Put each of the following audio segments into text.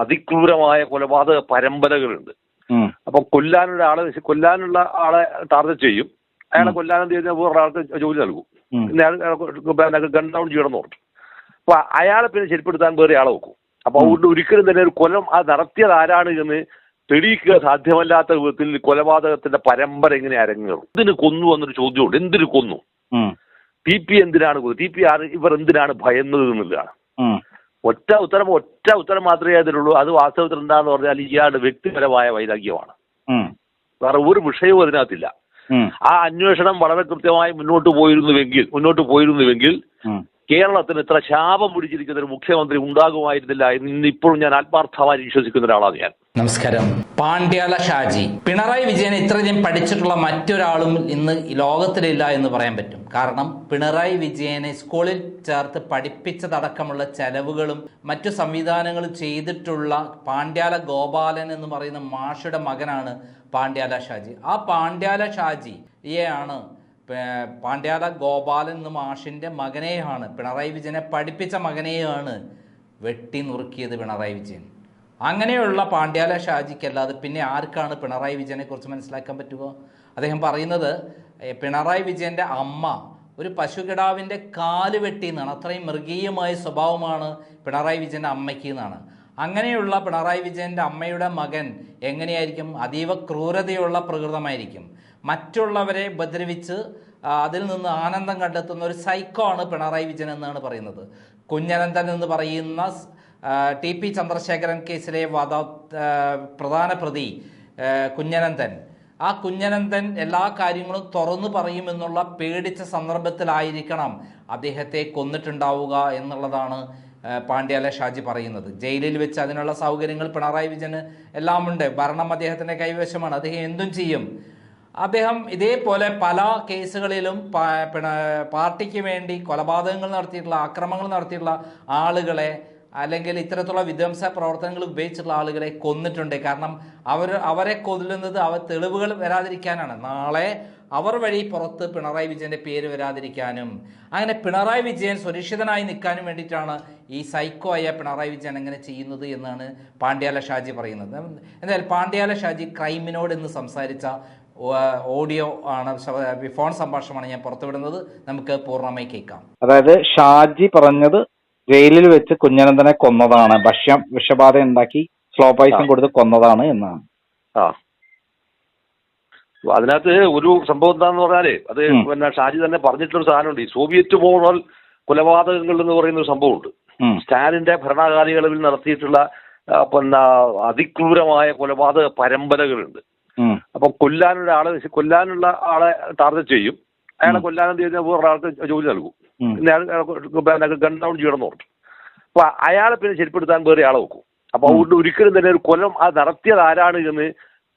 അതിക്രൂരമായ കൊലപാതക പരമ്പരകളുണ്ട്. അപ്പൊ കൊല്ലാനുള്ള ആളെ കൊല്ലാനുള്ള ആളെ ടാർഗറ്റ് ചെയ്യും. അയാളെ കൊല്ലാനെന്ന് കഴിഞ്ഞാൽ ഒരാൾക്ക് ജോലി നൽകും. പിന്നെ അയാൾ ഗൺ ഡൗൺ ചെയ്യണം പറഞ്ഞു. അപ്പൊ അയാളെ പിന്നെ ശരിപ്പെടുത്താൻ വേറെ ആളെ വെക്കും. അപ്പൊ അതുകൊണ്ട് ഒരിക്കലും തന്നെ ഒരു കൊലം അത് നടത്തിയത് ആരാണ് എന്ന് തെളിയിക്കുക സാധ്യമല്ലാത്ത വിധത്തിൽ കൊലപാതകത്തിന്റെ പരമ്പര ഇങ്ങനെ അരങ്ങേറും. ഇതിന് കൊന്നു എന്നൊരു ചോദ്യമുണ്ട്. എന്തിനു കൊന്നു. ടി പി എന്തിനാണ് ടി പി ആർ ഇവർ എന്തിനാണ് ഭയന്നത് എന്നുള്ളതാണ്. ഒറ്റ ഉത്തരം ഒറ്റ ഉത്തരം മാത്രമേ അതിലുള്ളൂ അത് വാസ്തവത്തിൽ എന്താന്ന് പറഞ്ഞാൽ ഇയാളുടെ വ്യക്തിപരമായ വൈരാഗ്യമാണ്. വേറെ ഒരു വിഷയവും അതിനകത്തില്ല ആ അന്വേഷണം വളരെ കൃത്യമായി മുന്നോട്ട് പോയിരുന്നുവെങ്കിൽ മുന്നോട്ട് പോയിരുന്നുവെങ്കിൽ. കേരളത്തിന് ഇത്ര ശാപം പിടിച്ചിരിക്കുന്ന ഒരു മുഖ്യമന്ത്രി ഉണ്ടാകുമായിരുന്നില്ല എന്ന് ഇന്ന് ഇപ്പോഴും ഞാൻ ആത്മാർത്ഥമായി വിശ്വസിക്കുന്ന ഒരാളാണ് ഞാൻ. നമസ്കാരം. പാണ്ഡ്യാല ഷാജി. പിണറായി വിജയൻ ഇത്രയധികം പഠിച്ചിട്ടുള്ള മറ്റൊരാളും ഇന്ന് ലോകത്തിലില്ല എന്ന് പറയാൻ പറ്റും. കാരണം പിണറായി വിജയനെ സ്കൂളിൽ ചേർത്ത് പഠിപ്പിച്ചതടക്കമുള്ള ചെലവുകളും മറ്റു സംവിധാനങ്ങളും ചെയ്തിട്ടുള്ള പാണ്ഡ്യാല ഗോപാലൻ എന്ന് പറയുന്ന മാഷയുടെ മകനാണ് പാണ്ഡ്യാല ഷാജി. ആ പാണ്ഡ്യാല ഷാജിയെയാണ് പാണ്ഡ്യാല ഗോപാലൻ എന്ന മാഷിന്റെ മകനെയാണ് പിണറായി വിജയനെ പഠിപ്പിച്ച മകനെയാണ് വെട്ടി നുറുക്കിയത് പിണറായി വിജയൻ. അങ്ങനെയുള്ള പാണ്ഡ്യാല ഷാജിക്കല്ലാതെ പിന്നെ ആർക്കാണ് പിണറായി വിജയനെ കുറിച്ച് മനസ്സിലാക്കാൻ പറ്റുക? അദ്ദേഹം പറയുന്നത് പിണറായി വിജയന്റെ അമ്മ ഒരു പശുകിടാവിന്റെ കാൽ വെട്ടി എന്നാണ് അത്രയും മൃഗീയമായ സ്വഭാവമാണ് പിണറായി വിജയന്റെ അമ്മയ്ക്ക് എന്നാണ്. അങ്ങനെയുള്ള പിണറായി വിജയന്റെ അമ്മയുടെ മകൻ എങ്ങനെയായിരിക്കും? അതീവ ക്രൂരതയുള്ള പ്രകൃതമായിരിക്കും. മറ്റുള്ളവരെ ഉപദ്രവിച്ച് അതിൽ നിന്ന് ആനന്ദം കണ്ടെത്തുന്ന ഒരു സൈക്കോ ആണ് പിണറായി വിജയൻ എന്നാണ് പറയുന്നത്. കുഞ്ഞനന്തൻ എന്ന് പറയുന്ന ടി പി ചന്ദ്രശേഖരൻ കേസിലെ ആ, പ്രധാന പ്രതി കുഞ്ഞനന്തൻ. ആ കുഞ്ഞനന്തൻ എല്ലാ കാര്യങ്ങളും തുറന്നു പറയുമെന്നുള്ള പേടിച്ച സന്ദർഭത്തിലായിരിക്കണം അദ്ദേഹത്തെ കൊന്നിട്ടുണ്ടാവുക എന്നുള്ളതാണ് പാണ്ഡ്യാല ഷാജി പറയുന്നത്. ജയിലിൽ വെച്ച് അതിനുള്ള സൗകര്യങ്ങൾ പിണറായി വിജയന് എല്ലാമുണ്ട്. ഭരണം അദ്ദേഹത്തിന്റെ കൈവശമാണ്. അദ്ദേഹം എന്തും ചെയ്യും. അദ്ദേഹം ഇതേപോലെ പല കേസുകളിലും പാർട്ടിക്ക് വേണ്ടി കൊലപാതകങ്ങൾ നടത്തിയിട്ടുള്ള ആക്രമണങ്ങൾ നടത്തിയിട്ടുള്ള ആളുകളെ അല്ലെങ്കിൽ ഇത്തരത്തിലുള്ള വിധ്വംസ പ്രവർത്തനങ്ങൾ ഉപയോഗിച്ചിട്ടുള്ള ആളുകളെ കൊന്നിട്ടുണ്ട്. കാരണം അവർ അവരെ കൊല്ലുന്നത് അവർ തെളിവുകൾ വരാതിരിക്കാനാണ്. നാളെ അവർ വഴി പുറത്ത് പിണറായി വിജയന്റെ പേര് വരാതിരിക്കാനും അങ്ങനെ പിണറായി വിജയൻ സുരക്ഷിതനായി നിൽക്കാനും വേണ്ടിയിട്ടാണ് ഈ സൈക്കോ ആയ പിണറായി വിജയൻ അങ്ങനെ ചെയ്യുന്നത് എന്നാണ് പാണ്ഡ്യാല ഷാജി പറയുന്നത്. എന്തായാലും പാണ്ഡ്യാല ഷാജി ക്രൈമിനോട് എന്ന് സംസാരിച്ച ഓഡിയോ ആണ് ഫോൺ സംഭാഷണമാണ് ഞാൻ പുറത്തുവിടുന്നത്. നമുക്ക് പൂർണമായി കേൾക്കാം. അതായത് ഷാജി പറഞ്ഞത് ജയിലിൽ വെച്ച് കുഞ്ഞനന്ദനെ കൊന്നതാണ്. ഭക്ഷ്യം വിഷബാധ ഉണ്ടാക്കി സ്ലോ പോയിസൺ കൊടുത്ത് കൊന്നതാണ് എന്നാണ്. ആ. അതിനകത്ത് ഒരു സംഭവം എന്താന്ന് പറഞ്ഞാലേ അത് പിന്നെ ഷാജി തന്നെ പറഞ്ഞിട്ടുള്ള സാധനമുണ്ട്. ഈ സോവിയറ്റ് മോഡൽ കൊലപാതകങ്ങൾ എന്ന് പറയുന്ന ഒരു സംഭവമുണ്ട്. സ്റ്റാലിന്റെ ഭരണകാലികളിൽ നടത്തിയിട്ടുള്ള പിന്നെ അതിക്രൂരമായ കൊലപാതക പരമ്പരകളുണ്ട്. അപ്പൊ കൊല്ലാനുള്ള ആളെ കൊല്ലാനുള്ള ആളെ ടാർഗറ്റ് ചെയ്യും. അയാളെ കൊല്ലാനെന്ന് കഴിഞ്ഞാൽ വേറൊരാൾക്ക് ജോലി നൽകും. ഗൺ ഡൗൺ ചെയ്യണമെന്ന് പറഞ്ഞു. അപ്പൊ അയാളെ പിന്നെ ശരിപ്പെടുത്താൻ വേറെ ആളെ വെക്കും അപ്പൊ അതുകൊണ്ട് ഒരിക്കലും തന്നെ ഒരു കൊലം അത് നടത്തിയത് ആരാണ് എന്ന്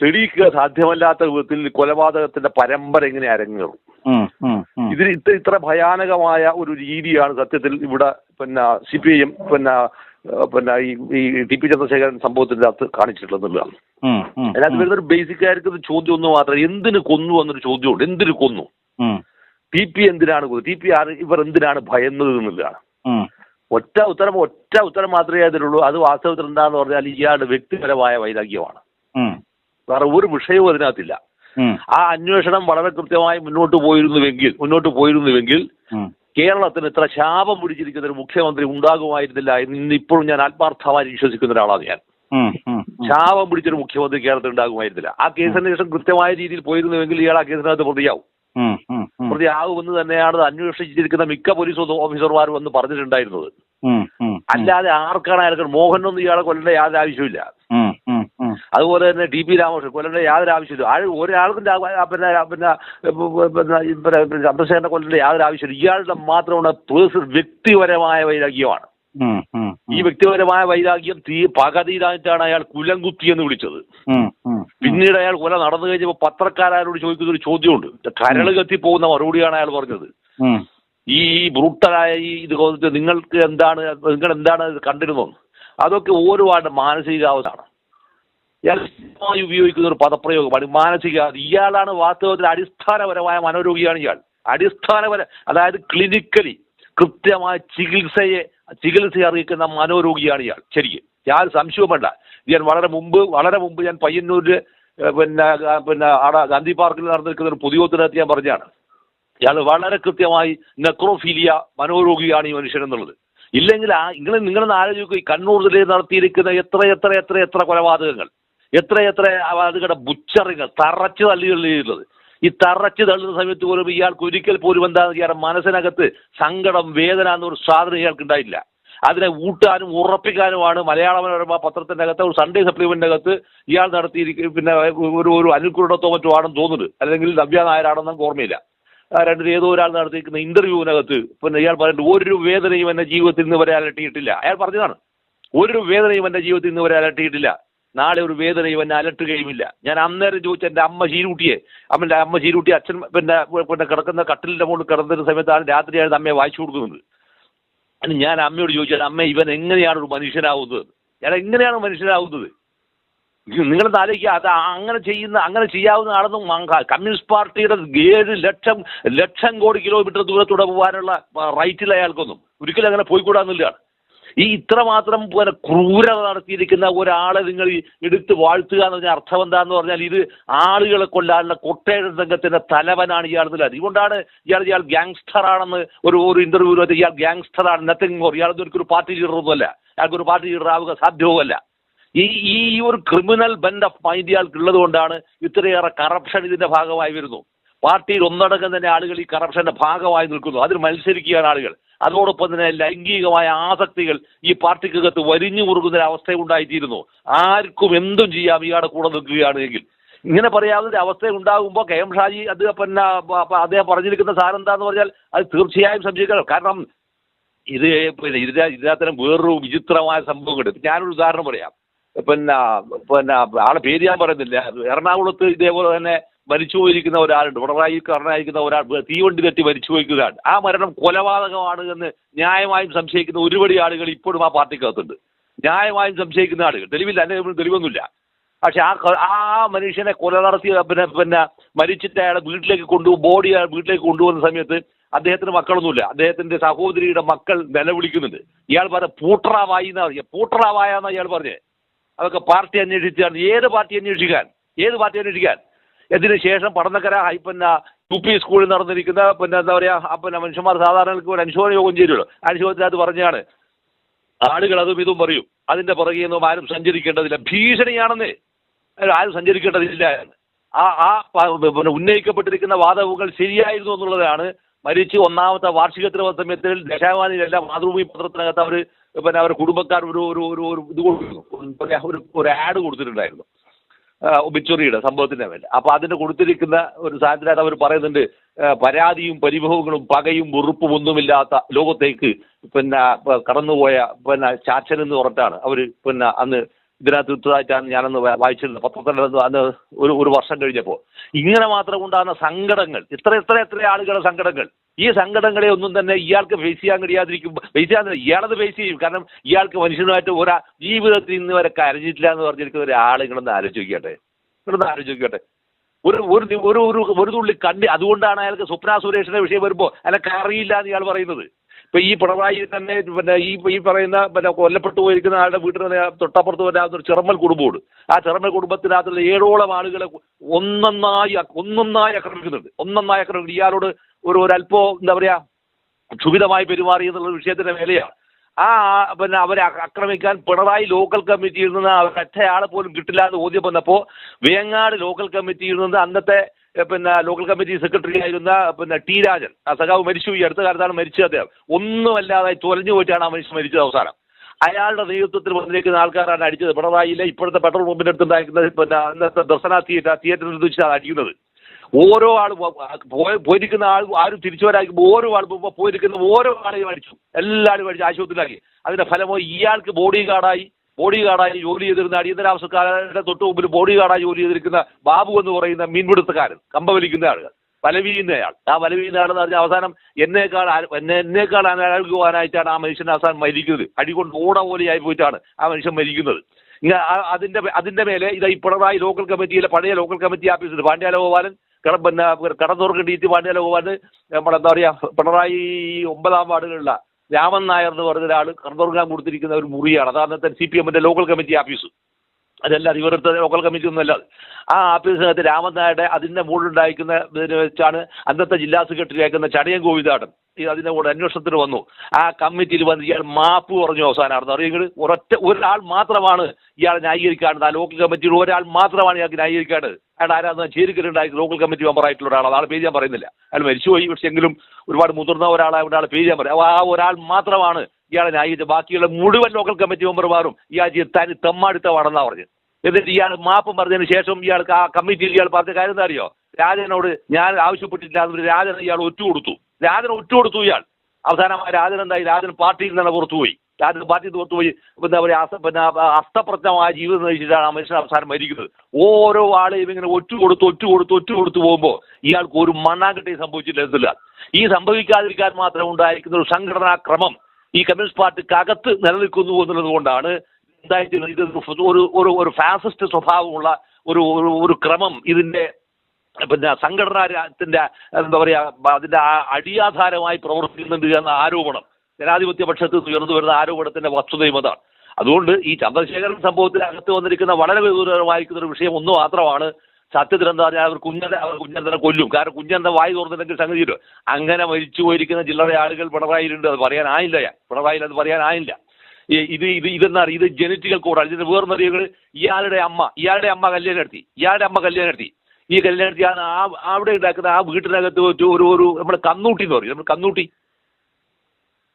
തെളിയിക്കുക സാധ്യമല്ലാത്ത വിധത്തിൽ കൊലപാതകത്തിന്റെ പരമ്പര ഇങ്ങനെ അരങ്ങേറും. ഇതിന് ഇത്ര ഇത്ര ഭയാനകമായ ഒരു രീതിയാണ് സത്യത്തിൽ ഇവിടെ പിന്നെ സി പി ഐ എം പിന്നെ പിന്നെ ഈ ഈ ടി പി ചന്ദ്രശേഖരൻ സംഭവത്തിന്റെ അകത്ത്. ഉം. അതിനകത്ത് വരുന്ന ഒരു ബേസിക് ആയിരിക്കുന്ന ചോദ്യം ഒന്ന് മാത്രം എന്തിനു കൊന്നു എന്നൊരു ചോദ്യമുണ്ട് എന്തിന് കൊന്നു. ടി പി എന്തിനാണ് കൊന്നു ടി പി ആർ ഇവർ എന്തിനാണ് ഭയന്നത് എന്നുള്ളതാണ് ഒറ്റ ഉത്തരം ഒറ്റ ഉത്തരം മാത്രമേ അതിലുള്ളൂ അത് വാസ്തവത്തിൽ എന്താന്ന് പറഞ്ഞാൽ ഇയാളുടെ വ്യക്തിപരമായ വൈരാഗ്യമാണ്. വേറെ ഒരു വിഷയവും അതിനകത്തില്ല. ആ അന്വേഷണം വളരെ കൃത്യമായി മുന്നോട്ട് പോയിരുന്നുവെങ്കിൽ മുന്നോട്ട് പോയിരുന്നുവെങ്കിൽ. കേരളത്തിന് ഇത്ര ശാപം പിടിച്ചിരിക്കുന്ന ഒരു മുഖ്യമന്ത്രി ഉണ്ടാകുമായിരുന്നില്ല എന്ന് ഇന്ന് ഇപ്പോഴും ഞാൻ ആത്മാർത്ഥമായി വിശ്വസിക്കുന്ന ഒരാളാണ് ഞാൻ. ശാപം പിടിച്ചൊരു മുഖ്യമന്ത്രി കേരളത്തിൽ ഉണ്ടാകുമായിരുന്നില്ല ആ കേസിന് ശേഷം കൃത്യമായ രീതിയിൽ പോയിരുന്നുവെങ്കിൽ ഇയാൾ ആ കേസിനകത്ത് പ്രതിയാവും. പ്രതിയാകുമെന്ന് തന്നെയാണ് അന്വേഷിച്ചിരിക്കുന്ന മിക്ക പോലീസ് ഓഫീസർമാരും വന്ന് പറഞ്ഞിട്ടുണ്ടായിരുന്നത്. അല്ലാതെ ആർക്കാണ് അയാൾക്ക് മോഹനൊന്നും ഇയാളെ കൊല്ലേണ്ട യാതൊരു ആവശ്യമില്ല. അതുപോലെ തന്നെ ടി പി രാമകൃഷ്ണൻ കൊല്ലേണ്ട യാതൊരു ആവശ്യമില്ല ആൾ ഒരാൾക്കും പിന്നെ പിന്നെ പിന്നെ പിന്നെ ചന്ദ്രശേഖരനെ കൊല്ലേണ്ട യാതൊരു ആവശ്യമില്ല ഇയാളുടെ മാത്രമാണ് വ്യക്തിപരമായ വൈരാഗ്യമാണ്. ഈ വ്യക്തിപരമായ വൈരാഗ്യം തീ പകതീരായിട്ടാണ് അയാൾ കുലംകുത്തി എന്ന് വിളിച്ചത്. പിന്നീട് അയാൾ കൊല നടന്നു കഴിഞ്ഞപ്പോൾ പത്രക്കാരോട് ചോദിക്കുന്ന ഒരു ചോദ്യമുണ്ട് കരൾ കത്തിപ്പോകുന്ന മറുപടിയാണ് അയാൾ പറഞ്ഞത്. ഈ ബ്രൂട്ടലായ ഈ ഇത് നിങ്ങൾക്ക് എന്താണ് നിങ്ങൾ എന്താണ് കണ്ടിരുന്നത് അതൊക്കെ ആളുടെ മാനസികാവസ്ഥയാണ്. സ്ഥിരമായി ഉപയോഗിക്കുന്ന ഒരു പദപ്രയോഗമാണ് മാനസിക ഇയാളാണ് വാസ്തവത്തിൽ അടിസ്ഥാനപരമായ മനോരോഗിയാണ് ഇയാൾ. അടിസ്ഥാനപര അതായത് ക്ലിനിക്കലി കൃത്യമായ ചികിത്സയെ ചികിത്സ അറിയിക്കുന്ന മനോരോഗിയാണ് ഇയാൾ ശരി ഞാൻ സംശയവും വേണ്ട. ഞാൻ വളരെ മുമ്പ് വളരെ മുമ്പ് ഞാൻ പയ്യന്നൂരിൽ പിന്നെ പിന്നെ അവിടെ ഗാന്ധി പാർക്കിൽ നടന്നിരിക്കുന്ന ഒരു പൊതുയോഗത്തിനകത്ത് ഞാൻ പറഞ്ഞാണ് ഇയാൾ വളരെ കൃത്യമായി നെക്രോഫീലിയ മനോരോഗിയാണ് ഈ മനുഷ്യൻ എന്നുള്ളത്. ഇല്ലെങ്കിൽ ആ നിങ്ങൾ നിങ്ങളൊന്ന് ആലോചിക്കുക ഈ കണ്ണൂർ ജില്ലയിൽ നടത്തിയിരിക്കുന്ന എത്ര എത്ര എത്ര എത്ര കൊലപാതകങ്ങൾ. എത്ര എത്ര അതുകളുടെ തറച്ച് തറച്ച് തള്ളിയിരുന്നത് ഈ തറച്ച് തള്ളുന്ന സമയത്ത് പോലും ഇയാൾക്ക് ഒരിക്കൽ പോലും എന്താണെന്ന് ഇയാളുടെ മനസ്സിനകത്ത് സങ്കടം വേദന എന്നൊരു സാധനം ഇയാൾക്ക് ഉണ്ടായില്ല. അതിനെ ഊട്ടാനും ഉറപ്പിക്കാനുമാണ് മലയാള മനോരമ പത്രത്തിന്റെ അകത്ത് ഒരു സൺഡേ സപ്ലിമെന്റിന്റെ അകത്ത് ഇയാൾ നടത്തിയിരിക്കും പിന്നെ ഒരു ഒരു അനുകൂലത്തോ മറ്റോ ആണെന്ന് തോന്നുന്നത് അല്ലെങ്കിൽ നവ്യ നമുക്ക് ഓർമ്മയില്ല. രണ്ടു ഏതോ ഒരാൾ നടത്തിയിരിക്കുന്ന ഇന്റർവ്യൂവിനകത്ത് പിന്നെ ഇയാൾ പറഞ്ഞിട്ട് ഒരു വേദനയും എന്റെ ജീവിതത്തിൽ നിന്ന് വരെ അലട്ടിയിട്ടില്ല. അയാൾ പറഞ്ഞതാണ്. ഒരു വേദനയും എന്റെ ജീവിതത്തിൽ നിന്ന് വരെ അലട്ടിയിട്ടില്ല. നാളെ ഒരു വേദന എന്നെ അലട്ടുകയുമില്ല. ഞാൻ അന്നേരം ചോദിച്ച എന്റെ അമ്മ ശീരൂട്ടിയെ? അമ്മന്റെ അമ്മ ശീരൂട്ടി അച്ഛൻ പിന്നെ പിന്നെ കിടക്കുന്ന കട്ടിലിന്റെ മുകളിൽ കിടന്നിരുന്ന സമയത്താണ് രാത്രിയാണ് അമ്മയെ വായിച്ചു കൊടുക്കുന്നത്. അതിന് ഞാൻ അമ്മയോട് ചോദിച്ചാൽ അമ്മ ഇവൻ എങ്ങനെയാണ് ഒരു മനുഷ്യനാവുന്നത്? ഞാൻ എങ്ങനെയാണ് മനുഷ്യനാവുന്നത്. നിങ്ങൾ ആലോചിക്കുക അത് അങ്ങനെ ചെയ്യുന്ന അങ്ങനെ ചെയ്യാവുന്ന ആളൊന്നും കമ്മ്യൂണിസ്റ്റ് പാർട്ടിയുടെ ഏഴ് ലക്ഷം ലക്ഷം കോടി കിലോമീറ്റർ ദൂരത്തൂടെ പോകാനുള്ള റൈറ്റിൽ അയാൾക്കൊന്നും ഒരിക്കലും അങ്ങനെ പോയിക്കൂടാന്നില്ലാണ്. ഈ ഇത്രമാത്രം പിന്നെ ക്രൂരത നടത്തിയിരിക്കുന്ന ഒരാളെ നിങ്ങൾ എടുത്ത് വാഴ്ത്തുക എന്ന് പറഞ്ഞാൽ അർത്ഥം എന്താന്ന് പറഞ്ഞാൽ ഇത് ആളുകളെ കൊല്ലാനുള്ള കൊട്ടേഴ സംഘത്തിന്റെ തലവനാണ് ഇയാൾ എന്നുള്ളത് അതുകൊണ്ടാണ് ഇയാൾ ഇയാൾ ഗ്യാങ്സ്റ്റർ ആണെന്ന് ഒരു ഒരു ഇന്റർവ്യൂ ഇയാൾ ഗ്യാങ്സ്റ്റർ ആണ് നത്തിങ് മോർ ഇയാൾ ഒരിക്കലും പാർട്ടി ലീഡറൊന്നുമല്ല ഒരു പാർട്ടി ലീഡർ ആവുക സാധ്യവുമല്ല ഈ ഈ ഒരു ക്രിമിനൽ ബെൻഡ് ഓഫ് മൈൻഡ് ഇയാൾക്ക് ഉള്ളത് കൊണ്ടാണ് ഇത്രയേറെ കറപ്ഷൻ ഇതിന്റെ ഭാഗമായി വരുന്നു. പാർട്ടിയിൽ ഒന്നടങ്കം തന്നെ ആളുകൾ ഈ കറപ്ഷന്റെ ഭാഗമായി നിൽക്കുന്നു. അതിൽ മത്സരിക്കുകയാണ് ആളുകൾ. അതോടൊപ്പം തന്നെ ലൈംഗികമായ ആസക്തികൾ ഈ പാർട്ടിക്കകത്ത് വരിഞ്ഞു കുറുകുന്ന അവസ്ഥ ഉണ്ടായിത്തീരുന്നു. ആർക്കും എന്തും ചെയ്യാം ഇയാളുടെ കൂടെ നിൽക്കുകയാണെങ്കിൽ ഇങ്ങനെ പറയാവുന്ന ഒരു അവസ്ഥ ഉണ്ടാകുമ്പോൾ കെ എം ഷാജി അത് പിന്നെ അദ്ദേഹം പറഞ്ഞിരിക്കുന്ന സാധനം എന്താന്ന് പറഞ്ഞാൽ അത് തീർച്ചയായും സംശയിക്കണം. കാരണം ഇത് പിന്നെ ഇതിന ഇതിനകത്തരം വേറൊരു വിചിത്രമായ സംഭവങ്ങളുണ്ട് ഞാനൊരു ഉദാഹരണം പറയാം. പിന്നെ പിന്നെ ആളെ പേര് ഞാൻ പറയുന്നില്ല. എറണാകുളത്ത് ഇതേപോലെ തന്നെ മരിച്ചു പോയിരിക്കുന്ന ഒരാളുണ്ട്. പിണറായി കാരനായിരിക്കുന്ന ഒരാൾ തീവണ്ടി തെറ്റി മരിച്ചു പോയിരിക്കുന്നതാണ് ആ മരണം കൊലപാതകമാണ് എന്ന് ന്യായമായും സംശയിക്കുന്ന ഒരുപടി ആളുകൾ ഇപ്പോഴും ആ പാർട്ടിക്കകത്തുണ്ട്. ന്യായമായും സംശയിക്കുന്ന ആളുകൾ. തെളിവില്ല. കയ്യിൽ തെളിവൊന്നുമില്ല. പക്ഷെ ആ ആ മനുഷ്യനെ കൊല നടത്തി പിന്നെ പിന്നെ മരിച്ചിട്ട് അയാളെ വീട്ടിലേക്ക് കൊണ്ടു ബോഡി അയാൾ വീട്ടിലേക്ക് കൊണ്ടുപോകുന്ന സമയത്ത് അദ്ദേഹത്തിന് മക്കളൊന്നുമില്ല. അദ്ദേഹത്തിന്റെ സഹോദരിയുടെ മക്കൾ നിലവിളിക്കുന്നുണ്ട്. ഇയാൾ പറഞ്ഞ പൂട്ടറാവായി എന്നാ പറഞ്ഞത് പൂട്ടറാവായ എന്നാ ഇയാൾ പറഞ്ഞേ. അതൊക്കെ പാർട്ടി അന്വേഷിച്ചാണ്. ഏത് പാർട്ടി അന്വേഷിക്കാൻ? ഏത് പാർട്ടി അന്വേഷിക്കാൻ? ഇതിന് ശേഷം പടന്നക്കര ഹൈ പിന്നെ യു പി സ്കൂളിൽ നടന്നിരിക്കുന്ന പിന്നെ എന്താ പറയുക പിന്നെ മനുഷ്യന്മാർ സാധാരണക്ക് ഒരു അനുശോചന യോഗം ചേരുമല്ലോ അനുശോചനത്തിനകത്ത് പറഞ്ഞാണ്. ആളുകൾ അതും ഇതും പറയും. അതിന്റെ പുറകെ ഒന്നും ആരും സഞ്ചരിക്കേണ്ടതില്ല. ഭീഷണിയാണെന്ന്. ആരും സഞ്ചരിക്കേണ്ടതില്ല എന്ന്. ആ ആ പിന്നെ ഉന്നയിക്കപ്പെട്ടിരിക്കുന്ന വാദവുകൾ ശരിയായിരുന്നു എന്നുള്ളതാണ് മരിച്ച് ഒന്നാമത്തെ വാർഷികത്തിന് സമയത്തിൽ ദശാവാനിയിലെല്ലാം മാതൃഭൂമി പത്രത്തിനകത്ത് അവർ പിന്നെ അവരുടെ കുടുംബക്കാർ ഒരു ഒരു ഒരു ഒരു ഇത് കൊടുത്തിരുന്നു ഒരു- ഒരു ആഡ് കൊടുത്തിട്ടുണ്ടായിരുന്നു. ഒബിച്ചുറിയുടെ സംഭവത്തിന്റെ മേലെ. അപ്പൊ അതിന് കൊടുത്തിരിക്കുന്ന ഒരു സാധനത്തിനകത്ത് അവർ പറയുന്നുണ്ട് പരാതിയും പരിഭവങ്ങളും പകയും വെറുപ്പും ഒന്നുമില്ലാത്ത ലോകത്തേക്ക് പിന്നെ കടന്നുപോയ പിന്നെ ചാച്ചൻ എന്ന് പറഞ്ഞിട്ടാണ് അവർ പിന്നെ അന്ന് ഇതിനകത്ത് ഇട്ടതായിട്ടാണ് ഞാനന്ന് വായിച്ചിരുന്നത്. പത്രത്തിനകത്ത് അന്ന് ഒരു ഒരു വർഷം കഴിഞ്ഞപ്പോൾ. ഇങ്ങനെ മാത്രം ഉണ്ടാകുന്ന സങ്കടങ്ങൾ ഇത്ര ഇത്ര എത്ര ആളുകളുടെ സങ്കടങ്ങൾ ഈ സങ്കടങ്ങളെ ഒന്നും തന്നെ ഇയാൾക്ക് ഫേസ് ചെയ്യാൻ കഴിയാതിരിക്കും. ഫേസ് ചെയ്യാൻ ഇയാളത് ഫേസ് ചെയ്യും. കാരണം ഇയാൾക്ക് മനുഷ്യനുമായിട്ട് ഒരാ ജീവിതത്തിൽ ഇന്ന് വരെ കരഞ്ഞിട്ടില്ല എന്ന് പറഞ്ഞിരിക്കുന്ന ഒരാൾ നിങ്ങളൊന്ന് ആലോചിക്കട്ടെ. നിങ്ങളൊന്ന് ആലോചിക്കട്ടെ. ഒരു ഒരു ഒരു ഒരു ഒരു തുള്ളി കണ്ടി അതുകൊണ്ടാണ് അയാൾക്ക് സ്വപ്ന സുരേഷിന്റെ വിഷയം വരുമ്പോൾ അയാൾക്ക് അറിയില്ല എന്ന് ഇയാൾ പറയുന്നത്. ഇപ്പൊ ഈ പിണറായി തന്നെ പിന്നെ ഈ ഈ പറയുന്ന പിന്നെ കൊല്ലപ്പെട്ടു പോയിരിക്കുന്ന ആളുടെ വീട്ടിന് തൊട്ടപ്പുറത്ത് വരാത്ത ഒരു ചെറുമൽ കുടുംബമുണ്ട് ആ ചെറുമൽ കുടുംബത്തിനകത്തുള്ള ഏഴോളം ആളുകളെ ഒന്നൊന്നായി ഒന്നൊന്നായി ആക്രമിക്കുന്നുണ്ട്. ഒന്നൊന്നായി ആക്രമിക്കുന്നു ഇയാളോട് ഒരു ഒരല്പോ എന്താ പറയാ ക്ഷുഭിതമായി പെരുമാറി എന്നുള്ള വിഷയത്തിന്റെ മേലെയാണ് ആ പിന്നെ അവരെ ആക്രമിക്കാൻ പിണറായി ലോക്കൽ കമ്മിറ്റിയിൽ നിന്ന് ഒറ്റയാളെ പോലും കിട്ടില്ല എന്ന് ബോധ്യം വന്നപ്പോൾ വേങ്ങാട് ലോക്കൽ കമ്മിറ്റിയിൽ നിന്ന് അന്നത്തെ പിന്നെ ലോക്കൽ കമ്മിറ്റി സെക്രട്ടറി ആയിരുന്ന പിന്നെ ടി രാജൻ. ആ സഖാവ് മരിച്ചു. ഈ അടുത്ത കാലത്താണ് മരിച്ചത് അദ്ദേഹം. ഒന്നുമല്ലാതെ തൊലഞ്ഞു പോയിട്ടാണ് ആ മനുഷ്യൻ മരിച്ചത് അവസാനം. അയാളുടെ നേതൃത്വത്തിൽ വന്നിരിക്കുന്ന ആൾക്കാരാണ് അടിച്ചത്. പിണറായിയിലെ ഇപ്പോഴത്തെ പെട്രോൾ പമ്പിന്റെ അടുത്തുണ്ടായിരുന്ന പിന്നെ അന്നത്തെ ദർശന തിയേറ്റർ തിയേറ്ററിൽ വെച്ചാണ് അടിക്കുന്നത്. ഓരോ ആൾ പോയ- പോയിരിക്കുന്ന ആൾ ആരും തിരിച്ചു വരാതിരിക്കുമ്പോൾ ഓരോ ആൾ പോയിരിക്കുന്ന ഓരോ ആളെയും അടിച്ചു. എല്ലാവരും അടിച്ചു ആശുപത്രിയിലാക്കി. അതിന്റെ ഫലമായി ഇയാൾക്ക് ബോഡി ഗാർഡായി ബോഡി ഗാർഡായി ജോലി ചെയ്തിരുന്ന അടിയന്തരാവസ്ഥക്കാരുടെ തൊട്ട് മുമ്പിൽ ബോഡി ഗാർഡായി ജോലി ചെയ്തിരിക്കുന്ന ബാബു എന്ന് പറയുന്ന മീൻപിടുത്തക്കാരൻ കമ്പ വലിക്കുന്ന ആളുകൾ വലവീയുന്നയാൾ ആ വലവീയുന്ന ആളെന്ന് പറഞ്ഞാൽ അവസാനം എന്നേക്കാൾ എന്നെ എന്നേക്കാൾ അനാൽകുവാനായിട്ടാണ് ആ മനുഷ്യൻ അവസാനം മരിക്കുന്നത്. അടികൊണ്ട് ഓട പോലെയായി പോയിട്ടാണ് ആ മനുഷ്യൻ മരിക്കുന്നത്. അതിന്റെ അതിന്റെ മേലെ ഇത് ഈ പിണറായി ലോക്കൽ കമ്മിറ്റിയിലെ പഴയ ലോക്കൽ കമ്മിറ്റി ആഫീസിൽ പാണ്ഡ്യാല ഗോപാലൻ കട പിന്നെ കടന്നൂർക്ക് ഡി ടി പാണ്ഡ്യാല ഗോപാലൻ നമ്മളെന്താ എന്താ പറയാ പിണറായി ഒമ്പതാം വാർഡിലുള്ള രാമൻ നായർ എന്ന് പറഞ്ഞ ഒരാൾ കർമ്മർഗാൻ കൊടുത്തിരിക്കുന്ന ഒരു മുറിയാണ്. അതാണ് സി പി എമ്മിന്റെ ലോക്കൽ കമ്മിറ്റി ഓഫീസ് അതല്ല ഇവരുടെ ലോക്കൽ കമ്മിറ്റി ഒന്നുമല്ല. ആ ആഫീസിനകത്ത് രാമൻ നായരുടെ അതിന്റെ മുകളിലുണ്ടായിരിക്കുന്ന ഇതിനെ വെച്ചാണ് അന്നത്തെ ജില്ലാ സെക്രട്ടറി ആയിരിക്കുന്ന ചടയൻ ഗോവിന്ദാടൻ ഈ അതിന്റെ കൂടെ അന്വേഷണത്തിന് വന്നു. ആ കമ്മിറ്റിയിൽ വന്ന് ഇയാൾ മാപ്പ് പറഞ്ഞു അവസാനമാണെന്ന് അറിയുന്നത് ഒരൊറ്റ ഒരാൾ മാത്രമാണ് ഇയാളെ ന്യായീകരിക്കാണ്ട്. ആ ലോക്കൽ കമ്മിറ്റിയിൽ ഒരാൾ മാത്രമാണ് ഇയാൾക്ക് ന്യായീകരിക്കാണ്ട്. അയാൾ ആരാന്ന് ചേരിക്കലുണ്ടായി ലോക്കൽ കമ്മിറ്റി മെമ്പർ ആയിട്ടുള്ള ഒരാളാണ്. ആളെ പേര് ഞാൻ പറയുന്നില്ല. അയാൾ മരിച്ചുപോയി. പക്ഷെ എങ്കിലും ഒരുപാട് മുതിർന്ന ഒരാളായ ഒരാൾ പേര് ഞാൻ പറയാം. ആ ഒരാൾ മാത്രമാണ് ഇയാളെ ന്യായീകരിച്ചത് ബാക്കിയുള്ള മുഴുവൻ ലോക്കൽ കമ്മിറ്റി മെമ്പർമാരും ഇയാൾ തനി തെമ്മാടുത്തമാണെന്നാണ് പറഞ്ഞത്. എന്നിട്ട് ഇയാൾ മാപ്പ് പറഞ്ഞതിന് ശേഷം ഇയാൾക്ക് ആ കമ്മിറ്റിയിൽ ഇയാൾ പറഞ്ഞ കാര്യം എന്താ അറിയോ? രാജനോട് ഞാൻ ആവശ്യപ്പെട്ടിട്ടില്ല രാജൻ ഇയാൾ ഒറ്റുകൊടുത്തു. രാജൻ ഒറ്റുകൊടുത്തു ഇയാൾ. അവസാനമായി രാജൻ എന്തായി? രാജൻ പാർട്ടിയിൽ നിന്ന് പുറത്തുപോയി. രാജൻ പാർട്ടിയിൽ നിന്ന് പുറത്തുപോയി. എന്താ പറയുക പിന്നെ അസ്തപ്രജ്ഞമായ ജീവിതം നയിച്ചിട്ടാണ് ആ മനുഷ്യൻ അവസാനം മരിക്കുന്നത്. ഓരോ ആളെയും ഇങ്ങനെ ഒറ്റ കൊടുത്ത് ഒറ്റ കൊടുത്ത് ഒറ്റ കൊടുത്ത് പോകുമ്പോൾ ഇയാൾക്ക് ഒരു മണ്ണാങ്കട്ടയും സംഭവിച്ചില്ല ഈ സംഭവിക്കാതിരിക്കാൻ മാത്രം ഉണ്ടായിരിക്കുന്ന ഒരു സംഘടനാ ക്രമം ഈ കമ്മ്യൂണിസ്റ്റ് പാർട്ടിക്കകത്ത് നിലനിൽക്കുന്നു എന്നുള്ളത് കൊണ്ടാണ് എന്തായിട്ട് ഇത് ഒരു ഒരു ഒരു ഫാസിസ്റ്റ് സ്വഭാവമുള്ള ഒരു ഒരു ക്രമം ഇതിന്റെ പിന്നെ സംഘടനാ രാജ്യത്തിന്റെ എന്താ പറയുക അതിന്റെ ആ- അടിയാധാരമായി പ്രവർത്തിക്കുന്നുണ്ട് എന്ന ആരോപണം. ജനാധിപത്യ പക്ഷത്ത് ഉയർന്നു വരുന്ന ആരോപണത്തിന്റെ വസ്തുതയും അതാണ്. അതുകൊണ്ട് ഈ ചന്ദ്രശേഖരൻ സംഭവത്തിൽ അകത്ത് വന്നിരിക്കുന്ന വളരെ ഗൗരവമായിരിക്കുന്ന ഒരു വിഷയം ഒന്ന് മാത്രമാണ് സത്യത്തിൽ എന്താ പറഞ്ഞാൽ അവർ കുഞ്ഞനെ അവർ കുഞ്ഞനെ കൊല്ലും. കാരണം കുഞ്ഞന്റെ വായി തുറന്നില്ലെങ്കിൽ സംഗതി ഇല്ല. അങ്ങനെ മരിച്ചു പോയിരിക്കുന്ന ചില്ലറ ആളുകൾ പിണറായിലുണ്ട് അത് പറയാനായില്ല ഞാൻ. പിണറായിൽ അത് പറയാനായില്ല ഈ ഇത് ഇത് ഇതെന്നാ ഇത് ജനറ്റിക്കൽ കോഡാണ് ഇതിന്റെ വേർന്നറിയുകൾ ഇയാളുടെ അമ്മ. ഇയാളുടെ അമ്മ കല്യാണം നടത്തി. ഇയാളുടെ അമ്മ കല്യാണം നടത്തി. ഈ കല്യാണം നടത്തിയാണ് ആ അവിടെ ഉണ്ടാക്കുന്ന ആ വീട്ടിനകത്ത് ഒരു ഒരു ഒരു നമ്മുടെ കന്നൂട്ടി എന്ന് പറയും. നമ്മൾ കന്നൂട്ടി.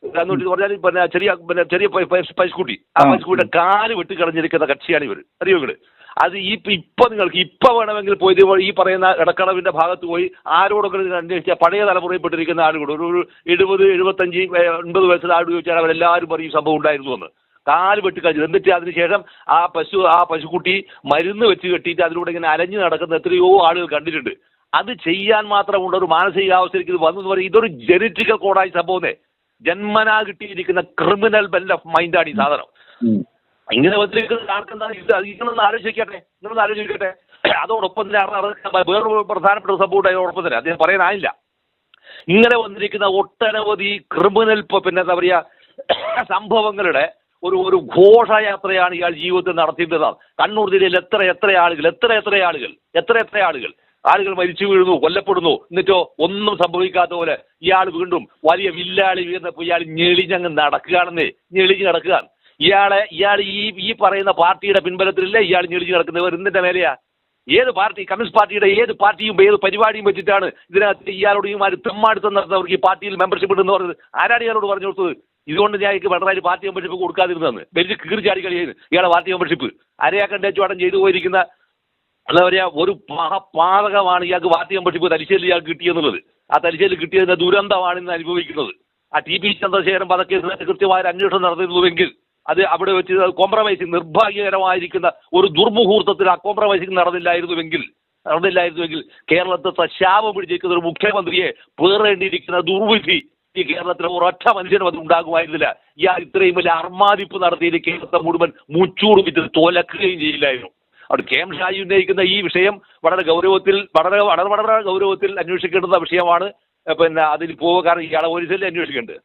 കന്നൂട്ടി എന്ന് പറഞ്ഞാൽ പിന്നെ ചെറിയ പിന്നെ ചെറിയ പൈസ പ- പശുക്കുട്ടി. ആ. പശുക്കുട്ടിയുടെ കാൽ വെട്ടിക്കളഞ്ഞിരിക്കുന്ന കക്ഷിയാണ് ഇവർ അറിയോ ഇവർ? അത് ഈ ഇപ്പൊ നിങ്ങൾക്ക് ഇപ്പൊ വേണമെങ്കിൽ പോയി ഈ പറയുന്ന ഇടക്കടവിന്റെ ഭാഗത്ത് പോയി ആരോടെങ്കിലും നിങ്ങൾ അന്വേഷിച്ചാൽ പഴയ തലമുറയിൽപ്പെട്ടിരിക്കുന്ന ആളുകൾ ഒരു ഒരു എഴുപത് എഴുപത്തഞ്ച് എൺപത് വയസ്സിൽ ആട് ചോദിച്ചാൽ അവരെല്ലാവരും പറയും ഈ സംഭവം ഉണ്ടായിരുന്നു എന്ന്. കാൽ വെട്ടി കളഞ്ഞു എന്നിട്ട് അതിനുശേഷം ആ പശു ആ പശുക്കുട്ടി മരുന്ന് വെച്ച് കെട്ടിയിട്ട് അതിലൂടെ ഇങ്ങനെ അലഞ്ഞു നടക്കുന്ന എത്രയോ ആളുകൾ കണ്ടിട്ടുണ്ട്. അത് ചെയ്യാൻ മാത്രമുള്ള ഒരു മാനസികാവസ്ഥയിലേക്ക് ഇത് വന്നു പറയും ഇതൊരു ജനറ്റിക്കൽ കോഡായി സംഭവമേ ജന്മനാ കിട്ടിയിരിക്കുന്ന ക്രിമിനൽ ബെൽ ഓഫ് മൈൻഡാണ് ഈ സാധനം. ഇങ്ങനെ വന്നിരിക്കുന്ന ആൾക്കെന്താ ഇത് നിങ്ങളൊന്ന് ആലോചിക്കട്ടെ? നിങ്ങളൊന്ന് ആലോചിക്കട്ടെ. അതോടൊപ്പം തന്നെ വേറൊരു പ്രധാനപ്പെട്ട ഒരു സംഭവം അതോടൊപ്പം തന്നെ അദ്ദേഹം പറയാനായില്ല ഇങ്ങനെ വന്നിരിക്കുന്ന ഒട്ടനവധി ക്രിമിനൽ പിന്നെ എന്താ പറയുക സംഭവങ്ങളുടെ ഒരു ഒരു ഘോഷയാത്രയാണ് ഇയാൾ ജീവിതത്തിൽ നടത്തിയിരുന്നത്. കണ്ണൂർ ജില്ലയിൽ എത്ര എത്ര ആളുകൾ എത്ര എത്ര ആളുകൾ എത്ര എത്ര ആളുകൾ? ആളുകൾ മരിച്ചു വീഴുന്നു കൊല്ലപ്പെടുന്നു. എന്നിട്ടോ ഒന്നും സംഭവിക്കാത്ത പോലെ ഇയാൾ വീണ്ടും വലിയ വില്ലാളി വീഴുന്നപ്പോൾ ഇയാൾ ഞെളിഞ്ഞങ്ങ് നടക്കുകയാണെന്നേ ഞെളിഞ്ഞ് നടക്കുക ഇയാളെ ഇയാൾ ഈ ഈ പറയുന്ന പാർട്ടിയുടെ പിൻബലത്തിലല്ലേ ഇയാൾ ഞെളിഞ്ഞ് നടക്കുന്നത് എന്തിന്റെ മേലെയാ? ഏത് പാർട്ടി? കമ്മ്യൂണിസ്റ്റ് പാർട്ടിയുടെ ഏത് പാർട്ടിയും ഏത് പരിപാടിയും വെച്ചിട്ടാണ് ഇതിനകത്ത് ഇയാളോട് ഈ മാതിരി തെമ്മാടുത്തം നടത്തുന്നവർക്ക് ഈ പാർട്ടിയിൽ മെമ്പർഷിപ്പ് ഉണ്ടെന്ന് പറഞ്ഞത്? ആരാണ് ഇയാളോട് പറഞ്ഞു കൊടുത്തത്? ഇതുകൊണ്ട് ഞാൻ എനിക്ക് പിണറായി പാർട്ടി മെമ്പർഷിപ്പ് കൊടുക്കാതിരുന്നതെന്ന് വലിയ കീറി ചാടി കളിയായിരുന്നു ഇയാളെ പാർട്ടി മെമ്പർഷിപ്പ് അരയാക്കണ്ടേച്ചുവാടം ചെയ്തു പോയിരിക്കുന്ന എന്താ പറയാ ഒരു മഹാപാതകമാണ് ഇയാൾക്ക് പാർട്ടി മെമ്പർഷിപ്പ് തലശ്ശേരി ഇയാൾക്ക് കിട്ടിയെന്നുള്ളത്. ആ തലശ്ശേരി കിട്ടിയതിന്റെ ദുരന്തമാണ് ഇന്ന് അനുഭവിക്കുന്നത്. ആ ടി പി ചന്ദ്രശേഖരൻ പതക്കേസിനകത്ത് കൃത്യമായ അന്വേഷണം നടന്നിരുന്നുവെങ്കിൽ അത് അവിടെ വെച്ച് കോംപ്രമൈസിങ് നിർഭാഗ്യകരമായിരിക്കുന്ന ഒരു ദുർമുഹൂർത്തത്തിൽ ആ കോംപ്രമൈസിങ് നടന്നില്ലായിരുന്നുവെങ്കിൽ നടന്നില്ലായിരുന്നുവെങ്കിൽ കേരളത്തെ ശാപം പിടിച്ചിരിക്കുന്ന ഒരു മുഖ്യമന്ത്രിയെ പേറേണ്ടിയിരിക്കുന്ന ദുർവിധി ഈ കേരളത്തിൽ ഒരൊറ്റ മനുഷ്യനും അത് ഉണ്ടാകുമായിരുന്നില്ല. ഇയാൾ ഇത്രയും വലിയ അർമാദിപ്പ് നടത്തിയിട്ട് കേരളത്തെ മുഴുവൻ മുച്ചൂട് വിറ്റ് തോലക്കുകയും ചെയ്യില്ലായിരുന്നു. അവിടെ കെ എം ഷാജി ഉന്നയിക്കുന്ന ഈ വിഷയം വളരെ ഗൗരവത്തിൽ വളരെ വളരെ വളരെ ഗൗരവത്തിൽ അന്വേഷിക്കേണ്ടുന്ന വിഷയമാണ്. പിന്നെ അതിൽ പോവുക കാരണം ഇയാളെ പോലീസിൽ അന്വേഷിക്കേണ്ടത്.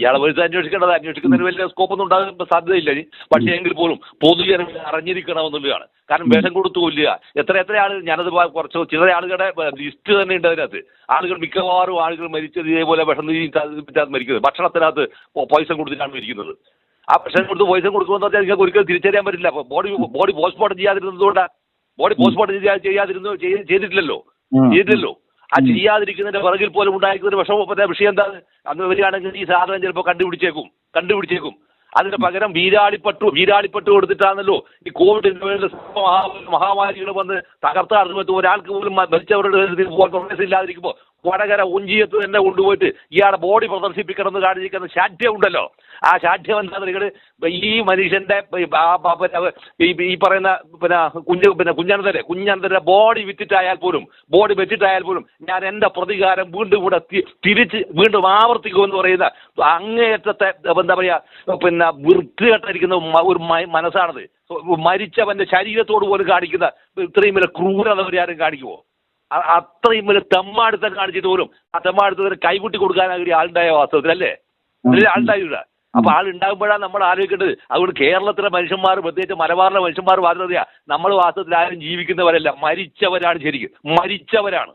ഇയാളെ പോലീസ് അന്വേഷിക്കേണ്ടത് അന്വേഷിക്കുന്നതിന് വലിയ സ്കോപ്പ് ഒന്നും ഉണ്ടാകാൻ സാധ്യതയില്ല ഇനി. പക്ഷേ എങ്കിൽ പോലും പൊതുജനം അറിഞ്ഞിരിക്കണമെന്നുള്ളതാണ്. കാരണം വേഷം കൊടുത്തു കൊല്ലുക. എത്ര എത്ര ആളുകൾ ഞാനത് കുറച്ച് ചില ആളുകളുടെ ലിസ്റ്റ് തന്നെ ഉണ്ട് അതിനകത്ത്. ആളുകൾ മിക്കവാറും ആളുകൾ മരിച്ചത് ഇതേപോലെ വിഷം തീറ്റാതെ മരിക്കുന്നത്. ഭക്ഷണത്തിനകത്ത് പൈസ കൊടുത്തിട്ടാണ് മരിക്കുന്നത് ആ ഭക്ഷണം കൊടുത്ത് പൈസ കൊടുക്കുമെന്ന് പറഞ്ഞാൽ നിങ്ങൾക്ക് ഒരിക്കലും തിരിച്ചറിയാൻ പറ്റില്ല. അപ്പൊ ബോഡി ബോഡി പോസ്റ്റ്മോർട്ടം ചെയ്യാതിരുന്നതുകൊണ്ടാണ് ബോഡി പോസ്റ്റ്മോർട്ടം ചെയ്യാതിരുന്നു ചെയ്തിട്ടില്ലല്ലോ. ചെയ്തിട്ടില്ലല്ലോ? ആ ചെയ്യാതിരിക്കുന്നതിന്റെ പിറകിൽ പോലും ഉണ്ടായിരിക്കുന്ന ഒരു വിഷമം പിന്നെ വിഷയം എന്താ അന്ന് വരികയാണെങ്കിൽ ഈ സാധനം ചിലപ്പോൾ കണ്ടുപിടിച്ചേക്കും കണ്ടുപിടിച്ചേക്കും. അതിന് പകരം വീരാളിപ്പട്ടു വീരാളിപ്പട്ടു കൊടുത്തിട്ടാണല്ലോ ഈ കോവിഡ് മഹാമാരികൾ വന്ന് തകർത്ത. സമയത്ത് ഒരാൾക്ക് പോലും മരിച്ചവരുടെ പ്രോഗ്രസ് ഇല്ലാതിരിക്കുമ്പോൾ വടകര ഒഞ്ചിയത്ത് തന്നെ കൊണ്ടുപോയിട്ട് ഇയാളെ ബോഡി പ്രദർശിപ്പിക്കണം എന്ന് കാണിച്ചിരിക്കുന്ന ശാഠ്യം ഉണ്ടല്ലോ. ആ ശാഠ്യം എന്താ നിങ്ങൾ ഈ മനുഷ്യന്റെ ഈ പറയുന്ന പിന്നെ കുഞ്ഞ് പിന്നെ കുഞ്ഞനന്തരെ കുഞ്ഞനന്തരെ ബോഡി വിറ്റിട്ടായാൽ പോലും ബോഡി വെച്ചിട്ടായാൽ പോലും ഞാൻ എന്റെ പ്രതികാരം വീണ്ടും കൂടെ തിരിച്ച് വീണ്ടും ആവർത്തിക്കുമെന്ന് പറയുന്ന അങ്ങേയറ്റത്തെ എന്താ പറയാ പിന്നെ വൃത്തികെട്ടിരിക്കുന്ന ഒരു മനസ്സാണത്. മരിച്ചവന്റെ ശരീരത്തോട് പോലും കാണിക്കുന്ന ഇത്രയും വലിയ ക്രൂരത അവരാരും കാണിക്കുമോ അ- അത്രയും വലിയ തെമ്മാടുത്തം കാണിച്ചിട്ട് പോലും ആ തെമ്മാടുത്തത്തിന് കൈകുട്ടി കൊടുക്കാനായി ആളുണ്ടായ വാസ്തവത്തിൽ അല്ലേ അതിൽ ആളുണ്ടായില്ല അപ്പൊ ആളുണ്ടാകുമ്പോഴാണ് നമ്മൾ ആലോചിക്കേണ്ടത്. അതുകൊണ്ട് കേരളത്തിലെ മനുഷ്യന്മാർ പ്രത്യേകിച്ച് മലബാറിലെ മനുഷ്യന്മാർ പറഞ്ഞറിയാ നമ്മൾ വാസ്തവത്തിൽ ആരും ജീവിക്കുന്നവരല്ല. മരിച്ചവരാണ് ശരിക്കും. മരിച്ചവരാണ്.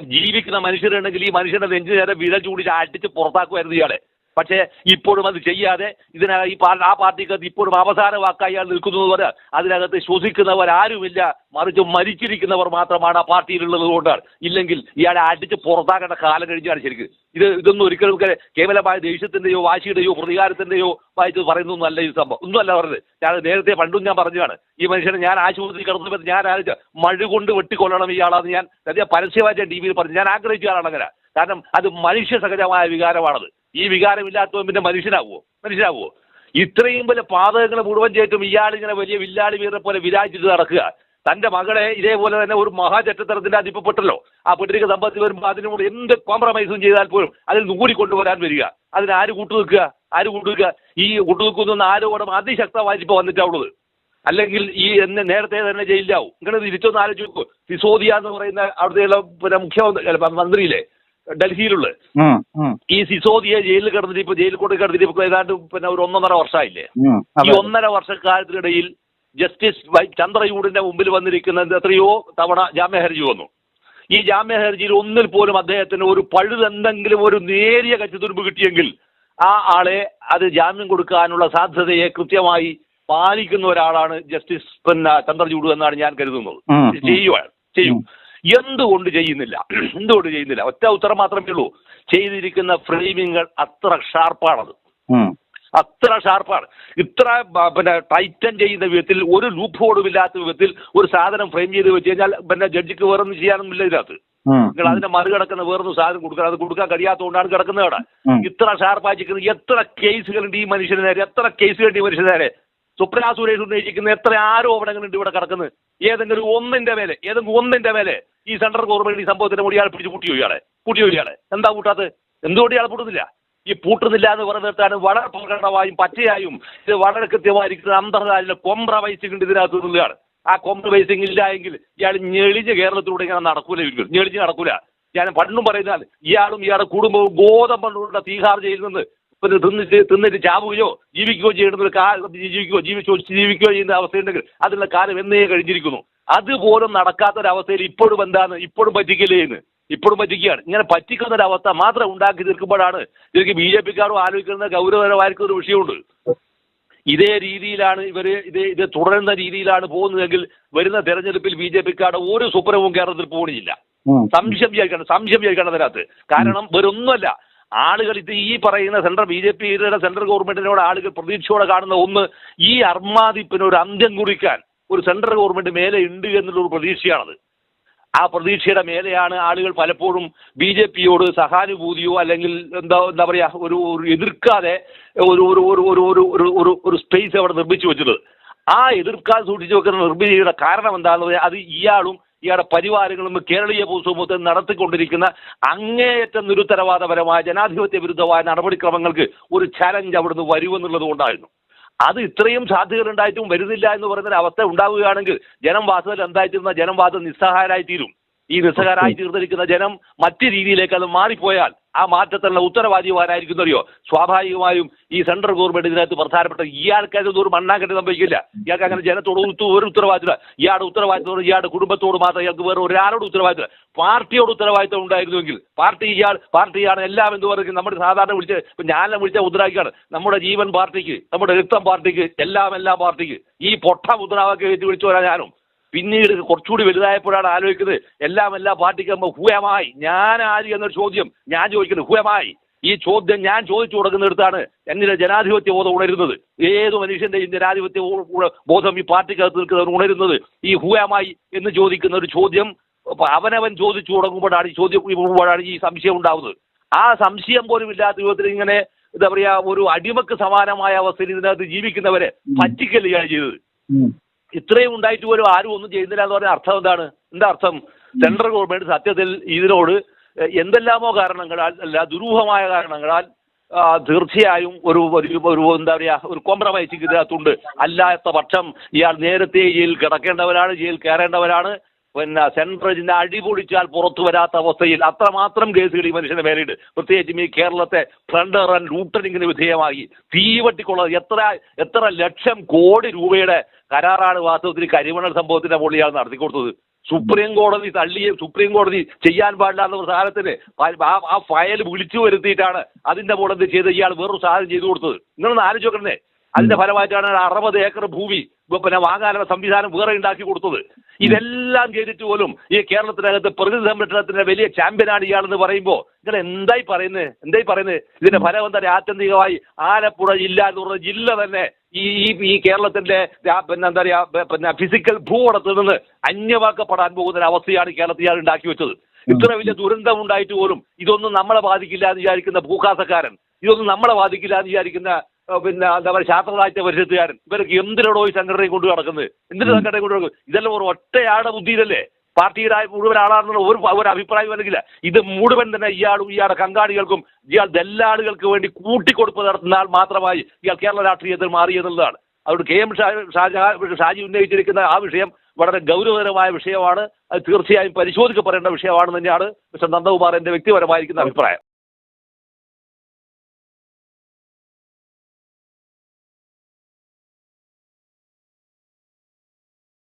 ജീവിക്കുന്ന മനുഷ്യരുണ്ടെങ്കിൽ ഈ മനുഷ്യന്റെ നെഞ്ചു നേരെ വിരൽ ചൂടിച്ച് അടിച്ച് പുറത്താക്കുമായിരുന്നു ഇയാളെ. പക്ഷേ ഇപ്പോഴും അത് ചെയ്യാതെ ഇതിനകത്ത് ഈ ആ പാർട്ടിക്കകത്ത് ഇപ്പോഴും അവസാന വാക്കായി അയാൾ നിൽക്കുന്നത് പോലെ അതിനകത്ത് ശ്വസിക്കുന്നവരാരുമില്ല മറിച്ച് മരിച്ചിരിക്കുന്നവർ മാത്രമാണ് ആ പാർട്ടിയിലുള്ളത് കൊണ്ടാണ്. ഇല്ലെങ്കിൽ ഇയാളെ അടിച്ച് പുറത്താക്കേണ്ട കാലം കഴിഞ്ഞാണ് ശരിക്കും. ഇത് ഇതൊന്നും ഒരിക്കലും കേവലമായ ദേഷ്യത്തിന്റെയോ വാശിയുടെയോ പ്രതികാരത്തിന്റെയോ വായിച്ച് പറയുന്നൊന്നുമല്ല ഈ സംഭവം. ഒന്നുമല്ല പറഞ്ഞത്. ഞാൻ നേരത്തെ പണ്ടും ഞാൻ പറഞ്ഞതാണ്. ഈ മനുഷ്യനെ ഞാൻ ആശുപത്രി കിടന്നപ്പോൾ ഞാൻ ആലോചിച്ച മഴ കൊണ്ട് വെട്ടിക്കൊള്ളണം ഇയാളാന്ന് ഞാൻ പരസ്യമായിട്ട് ടി വിയിൽ പറഞ്ഞു. ഞാൻ ആഗ്രഹിച്ചതാണ് അങ്ങനെ. കാരണം അത് മനുഷ്യ സഹജമായ വികാരമാണത്. ഈ വികാരമില്ലാത്തവൻ പിന്നെ മനുഷ്യനാവുമോ മനുഷ്യനാവുമോ ഇത്രയും വലിയ പാതകങ്ങൾ മുഴുവൻ ചേറ്റും ഇയാളിങ്ങനെ വലിയ വില്ലാളി വീരെ പോലെ വിരാജിച്ചിട്ട് നടക്കുക. തന്റെ മകളെ ഇതേപോലെ തന്നെ ഒരു മഹാചറ്റത്തരത്തിന്റെ അതിപ്പപ്പെട്ടല്ലോ ആ പെട്ടിരിക്കുന്ന സമ്പത്തിൽ വരുമ്പോൾ അതിനോട് എന്ത് കോംപ്രമൈസും ചെയ്താൽ പോലും അതിൽ നൂരി കൊണ്ടുവരാൻ വരിക. അതിന് ആര് കൂട്ടു നിൽക്കുക ആര് കൂട്ടു നിൽക്കുക ഈ കൂട്ടു നിൽക്കുന്ന ആരോടും അതിശക്തമായിട്ട് ഇപ്പോൾ വന്നിട്ടുള്ളത് അല്ലെങ്കിൽ ഈ എന്ന് നേരത്തെ തന്നെ ജയിലിലാവും. ഇങ്ങനെ തിരിച്ചൊന്ന് ആലോചിച്ച് നോക്കൂ. സിസോദിയ എന്ന് പറയുന്ന അവിടുത്തെ പിന്നെ മുഖ്യമന്ത്രി അല്ല, മന്ത്രിയിലെ ഡൽഹിയിലുള്ള ഈ സിസോദിയ ജയിലിൽ കിടന്നിട്ട് ഇപ്പൊ ജയിലിൽ കൊണ്ട് കിടന്നിട്ട് ഇപ്പൊ ഏതാണ്ട് പിന്നെ ഒരു ഒന്നൊന്നര വർഷമായില്ലേ? ഈ ഒന്നര വർഷക്കാലത്തിനിടയിൽ ജസ്റ്റിസ് ചന്ദ്രചൂഡിന്റെ മുമ്പിൽ വന്നിരിക്കുന്ന എത്രയോ തവണ ജാമ്യ ഹർജി വന്നു. ഈ ജാമ്യ ഹർജിയിൽ ഒന്നിൽ പോലും അദ്ദേഹത്തിന് ഒരു പഴുതെന്തെങ്കിലും ഒരു നേരിയ കച്ചിത്തുരുമ്പ് കിട്ടിയെങ്കിൽ ആ ആളെ അത് ജാമ്യം കൊടുക്കാനുള്ള സാധ്യതയെ കൃത്യമായി പാലിക്കുന്ന ഒരാളാണ് ജസ്റ്റിസ് പിന്നെ ചന്ദ്രചൂഡ് എന്നാണ് ഞാൻ കരുതുന്നത്. ചെയ്യുവാണ് ചെയ്യും. എന്തുകൊണ്ട് ചെയ്യുന്നില്ല? എന്തുകൊണ്ട് ചെയ്യുന്നില്ല? ഒറ്റ ഉത്തരം മാത്രമേ ഉള്ളൂ. ചെയ്തിരിക്കുന്ന ഫ്രെയിമിങ്ങൾ അത്ര ഷാർപ്പാണത്. അത്ര ഷാർപ്പാണ്. ഇത്ര പിന്നെ ടൈറ്റൻ ചെയ്യുന്ന വിധത്തിൽ ഒരു ലൂപ്പ് ഹോളും ഇല്ലാത്ത വിധത്തിൽ ഒരു സാധനം ഫ്രെയിം ചെയ്ത് വെച്ച് കഴിഞ്ഞാൽ പിന്നെ ജഡ്ജിക്ക് വേറൊന്നും ചെയ്യാനൊന്നുമില്ല ഇതിനകത്ത്. നിങ്ങൾ അതിനെ മറികടക്കുന്ന വേറൊന്നും സാധനം കൊടുക്കാൻ അത് കൊടുക്കാൻ കഴിയാത്തതുകൊണ്ടാണ് കിടക്കുന്നത് അവിടെ. ഇത്ര ഷാർപ്പാച്ചിരിക്കുന്നത് എത്ര കേസുകളുണ്ട് ഈ മനുഷ്യന് നേരെ? എത്ര കേസുകളുണ്ട് ഈ മനുഷ്യന് നേരെ? സുപ്രീം സുരേഷ് ഉന്നയിച്ചിരിക്കുന്ന എത്ര ആരോപണങ്ങളുണ്ട് ഇവിടെ കിടക്കുന്നത്? ഏതെങ്കിലും ഒന്നിന്റെ മേലെ ഏതെങ്കിലും ഒന്നിന്റെ മേലെ ഈ സെൻട്രൽ ഗവൺമെന്റ് ഈ സംഭവത്തിന്റെ മുടി ആൾ പിടിച്ച് കൂട്ടിയോ ഇയാളെ? കൂട്ടിയോ ഇയാളെ? എന്താ കൂട്ടാത്തത് എന്തുകൊണ്ട് ഇയാളെ പൂട്ടുന്നില്ല? ഈ പൂട്ടുന്നില്ല എന്ന് പറഞ്ഞു നിർത്താനും വളരെ പ്രകടമായും പച്ചയായും ഇത് വളരെ കൃത്യമായിരിക്കുന്ന അന്തർജാലിലെ കൊമ്പ്ര ഉണ്ട് ഇതിനകത്ത് നിന്നുകയാണ് ആ കോംപ്രമൈസിംഗ് ഇല്ല എങ്കിൽ ഇയാൾ ഞെളിഞ്ഞ് കേരളത്തിലൂടെ ഇങ്ങനെ നടക്കൂല ഞെളിഞ്ഞ് നടക്കൂല. ഞാൻ പണ്ടും പറയുന്നാൽ ഇയാളും ഇയാളുടെ കുടുംബവും ഗോതമ്പുള്ള തീഹാർ ജയിലിൽ നിന്ന് പിന്നെ തിന്നിട്ട് തിന്നിട്ട് ചാവുകയോ ജീവിക്കുകയോ ചെയ്യുന്ന ഒരു കാ ജീവിക്കുകയോ ജീവിച്ചോ ജീവിക്കുകയോ ചെയ്യുന്ന അവസ്ഥയുണ്ടെങ്കിൽ അതിനുള്ള കാലം എന്നേ കഴിഞ്ഞിരിക്കുന്നു. അതുപോലും നടക്കാത്ത ഒരു നടക്കാത്തൊരവസ്ഥയിൽ ഇപ്പോഴും എന്താണ്? ഇപ്പോഴും പറ്റിക്കില്ലേ എന്ന്. ഇപ്പോഴും പറ്റിക്കുകയാണ്. ഇങ്ങനെ പറ്റിക്കുന്ന ഒരു അവസ്ഥ മാത്രം ഉണ്ടാക്കി തീർക്കുമ്പോഴാണ് ഇതിലേക്ക് ബി ജെ പിക്കാരും ആലോചിക്കുന്ന ഗൗരവകരമായിരിക്കുന്ന ഒരു വിഷയമുണ്ട്. ഇതേ രീതിയിലാണ് ഇവർ ഇത് ഇത് തുടരുന്ന രീതിയിലാണ് പോകുന്നതെങ്കിൽ വരുന്ന തെരഞ്ഞെടുപ്പിൽ ബി ജെ പിക്കാരുടെ ഒരു സുപ്രവും കേരളത്തിൽ പോകണില്ല സംശയം വിചാരിക്കണം സംശയം വിചാരിക്കണം അതിനകത്ത്. കാരണം വേറൊന്നുമല്ല ആളുകൾ ഇത് ഈ പറയുന്ന സെൻട്രൽ ബി ജെ പിയുടെ സെൻട്രൽ ഗവൺമെന്റിനോട് ആളുകൾ പ്രതീക്ഷയോടെ കാണുന്ന ഒന്ന് ഈ അർമാദിപ്പിന് ഒരു അന്ത്യം കുറിക്കാൻ ഒരു സെൻട്രൽ ഗവൺമെന്റ് മേലെ ഉണ്ട് എന്നുള്ളൊരു പ്രതീക്ഷയാണത്. ആ പ്രതീക്ഷയുടെ മേലെയാണ് ആളുകൾ പലപ്പോഴും ബി ജെ പിയോട് സഹാനുഭൂതിയോ അല്ലെങ്കിൽ എന്താ എന്താ പറയാ ഒരു ഒരു എതിർക്കാതെ ഒരു ഒരു ഒരു ഒരു ഒരു ഒരു ഒരു ഒരു സ്പേസ് അവിടെ നിർമ്മിച്ചു വെച്ചത്. ആ എതിർക്കാൻ സൂക്ഷിച്ചു വെക്കുന്ന നിർമ്മിതിയുടെ കാരണം എന്താണെന്ന് പറഞ്ഞാൽ അത് ഇയാളും ഇയാളുടെ പരിവാരങ്ങളും കേരളീയ ഭൂസമൂഹത്തിൽ നടത്തിക്കൊണ്ടിരിക്കുന്ന അങ്ങേയറ്റം നിരുത്തരവാദപരമായ ജനാധിപത്യ വിരുദ്ധമായ നടപടിക്രമങ്ങൾക്ക് ഒരു ചലഞ്ച് അവിടുന്ന് വരുമെന്നുള്ളത് കൊണ്ടായിരുന്നു. അത് ഇത്രയും സാധ്യതകളുണ്ടായിട്ടും വരുന്നില്ല എന്ന് പറയുന്ന അവസ്ഥ ഉണ്ടാവുകയാണെങ്കിൽ ജനം വാസത്തിൽ എന്തായിത്തീരുന്ന ജനം വാസം നിസ്സഹായരായി തീരും ഈ നിസ്സഹാരായി തീർന്നിരിക്കുന്ന ജനം മറ്റു രീതിയിലേക്ക് അത് മാറിപ്പോയാൽ ആ മാറ്റത്തിനുള്ള ഉത്തരവാദിയുമാരായിരിക്കും അറിയോ? സ്വാഭാവികമായും ഈ സെൻട്രൽ ഗവൺമെന്റ് ഇതിനകത്ത് പ്രധാനപ്പെട്ട ഇയാൾക്ക് അതൊന്നും ഒരു മണ്ണാങ്കട്ടി സംഭവിക്കില്ല. ഇയാൾക്ക് അങ്ങനെ ജനത്തോട് ഒരു ഉത്തരവാദിത്തം ഇയാളുടെ ഉത്തരവാദിത്തത്തോട് ഇയാളുടെ കുടുംബത്തോട് മാത്രം ഇയാൾക്ക് വേറെ ഒരാളോട് ഉത്തരവാദിത്വം പാർട്ടിയോട് ഉത്തരവാദിത്തം ഉണ്ടായിരുന്നുവെങ്കിൽ പാർട്ടി ഇയാൾ പാർട്ടിയാണ് എല്ലാം എന്ന് പറയുന്നത് നമ്മുടെ സാധാരണ വിളിച്ച് ഞാനെ ഞാൻ വിളിച്ച മുദ്രാവാക്യമാണ്. നമ്മുടെ ജീവൻ പാർട്ടിക്ക് നമ്മുടെ രക്തം പാർട്ടിക്ക് എല്ലാം എല്ലാം പാർട്ടിക്ക്. ഈ പൊട്ട മുദ്രാവാക്യം വിളിച്ചു വരാൻ ഞാനും. പിന്നീട് കുറച്ചുകൂടി വലുതായപ്പോഴാണ് ആലോചിക്കുന്നത്. എല്ലാം എല്ലാ പാർട്ടിക്കുമ്പോൾ ഹുയമായി ഞാൻ ആര് എന്നൊരു ചോദ്യം ഞാൻ ചോദിക്കുന്നത് ഹുയമായി ഈ ചോദ്യം ഞാൻ ചോദിച്ചു കൊടുക്കുന്നിടത്താണ് എന്നിലെ ജനാധിപത്യ ബോധം ഉണരുന്നത്. ഏത് മനുഷ്യന്റെയും ജനാധിപത്യ ബോധം ഈ പാർട്ടിക്കകത്ത് നിൽക്കുന്നവർ ഉണരുന്നത്. ഈ ഹുയമായി എന്ന് ചോദിക്കുന്ന ഒരു ചോദ്യം അവനവൻ ചോദിച്ചു തുടങ്ങുമ്പോഴാണ് ഈ ചോദ്യം പോകുമ്പോഴാണ് ഈ സംശയം ഉണ്ടാവുന്നത്. ആ സംശയം പോലും ഇല്ലാത്ത വിധത്തിൽ ഇങ്ങനെ എന്താ പറയാ ഒരു അടിമക്ക് സമാനമായ അവസ്ഥയിൽ ഇതിനകത്ത് ജീവിക്കുന്നവരെ പറ്റിക്കല്ലുകയാണ് ചെയ്തത്. ഇത്രയും ഉണ്ടായിട്ട് പോലും ആരും ഒന്നും ചെയ്യുന്നില്ല എന്ന് പറഞ്ഞ അർത്ഥം എന്താണ്? എന്താ അർത്ഥം? സെൻട്രൽ ഗവൺമെന്റ് സത്യത്തിൽ ഇതിനോട് എന്തെല്ലാമോ കാരണങ്ങളാൽ അല്ല ദുരൂഹമായ കാരണങ്ങളാൽ തീർച്ചയായും ഒരു ഒരു എന്താ പറയാ ഒരു കോംപ്രമൈസിങ് ഇതിനകത്തുണ്ട്. അല്ലാത്ത പക്ഷം ഇയാൾ നേരത്തെ ജയിൽ കിടക്കേണ്ടവരാണ് ജയിൽ കയറേണ്ടവരാണ്. പിന്നെ സെൻട്രലിന്റെ അടിപൊളിച്ചാൽ പുറത്തു വരാത്ത അവസ്ഥയിൽ അത്രമാത്രം കേസുകൾ ഈ മനുഷ്യന്റെ മേലുണ്ട് പ്രത്യേകിച്ചും ഈ കേരളത്തെ ഫ്രണ്ടർ ആൻഡ് ലൂട്ടനിങ്ങിന് വിധേയമായി തീവട്ടിക്കുള്ള എത്ര എത്ര ലക്ഷം കോടി രൂപയുടെ കരാറാണ് വാസ്തവത്തിൽ കരിമണൽ സംഭവത്തിന്റെ മുകളിൽ നടത്തിക്കൊടുത്തത് സുപ്രീം കോടതി തള്ളിയ സുപ്രീം കോടതി ചെയ്യാൻ പാടില്ലാത്ത ഒരു സാധനത്തിന് ആ ആ ഫയൽ വിളിച്ചു വരുത്തിയിട്ടാണ് അതിന്റെ മുകളിൽ ചെയ്ത് ഇയാൾ വേറൊരു സാധനം ചെയ്തു കൊടുത്തത്. നിങ്ങളൊന്ന് ആലോചിച്ച് നോക്കണേ. അതിന്റെ ഫലമായിട്ടാണ് അറുപത് ഏക്കർ ഭൂമി പിന്നെ വാങ്ങാനുള്ള സംവിധാനം വേറെ ഉണ്ടാക്കി കൊടുത്തത്. ഇതെല്ലാം ചെയ്തിട്ട് പോലും ഈ കേരളത്തിനകത്ത് പ്രകൃതി സംരക്ഷണത്തിന്റെ വലിയ ചാമ്പ്യനാണ് ഇയാളെന്ന് പറയുമ്പോ നിങ്ങൾ എന്തായി പറയുന്നത് എന്തായി പറയുന്നത് ഇതിന്റെ ഫലം എന്താ? ആത്യന്തികമായി ആലപ്പുഴ ജില്ല എന്ന് പറഞ്ഞ ജില്ല തന്നെ ഈ ഈ കേരളത്തിന്റെ പിന്നെ എന്താ പറയാ പിന്നെ ഫിസിക്കൽ ഭൂപടത്തിൽ നിന്ന് അന്യമാക്കപ്പെടാൻ പോകുന്ന ഒരു അവസ്ഥയാണ് കേരളത്തിൽ ഇയാൾ ഉണ്ടാക്കി വെച്ചത്. ഇത്ര വലിയ ദുരന്തം ഉണ്ടായിട്ട് പോലും ഇതൊന്നും നമ്മളെ ബാധിക്കില്ല എന്ന് വിചാരിക്കുന്ന ഭൂഖാസക്കാരൻ ഇതൊന്നും നമ്മളെ ബാധിക്കില്ല എന്ന് വിചാരിക്കുന്ന പിന്നെ എന്താ പറയുക ശാസ്ത്രസാഹിത്യ പരിഷത്തുകാരൻ. ഇവർക്ക് എന്തിനോടോ ഈ സംഘടനയെ കൊണ്ട് നടക്കുന്നത്? എന്തിനു സംഘടനയെ കൊണ്ട് നടക്കുന്നത്? ഇതെല്ലാം ഒരു ഒറ്റയാടെ ബുദ്ധിയിലല്ലേ? പാർട്ടിയുടെ മുഴുവൻ ആളാണെന്നുള്ള ഒരു ഒരു അഭിപ്രായം അല്ലെങ്കിൽ ഇത് മുഴുവൻ തന്നെ ഇയാളും ഇയാളുടെ കങ്കാളികൾക്കും ഇയാൾ ദല്ലാളുകൾക്ക് വേണ്ടി കൂട്ടിക്കൊടുപ്പ് നടത്തുന്ന ആൾ മാത്രമായി ഇയാൾ കേരള രാഷ്ട്രീയത്തിൽ മാറിയെന്നുള്ളതാണ്. അതുകൊണ്ട് കെ എം ഷാജി ഷാജി ഉന്നയിച്ചിരിക്കുന്ന ആ വിഷയം വളരെ ഗൗരവതരമായ വിഷയമാണ്. അത് തീർച്ചയായും പരിശോധിക്കപ്പെടേണ്ട വിഷയമാണെന്ന് തന്നെയാണ് മിസ്റ്റർ നന്ദകുമാർ എന്റെ വ്യക്തിപരമായിരിക്കുന്ന അഭിപ്രായം.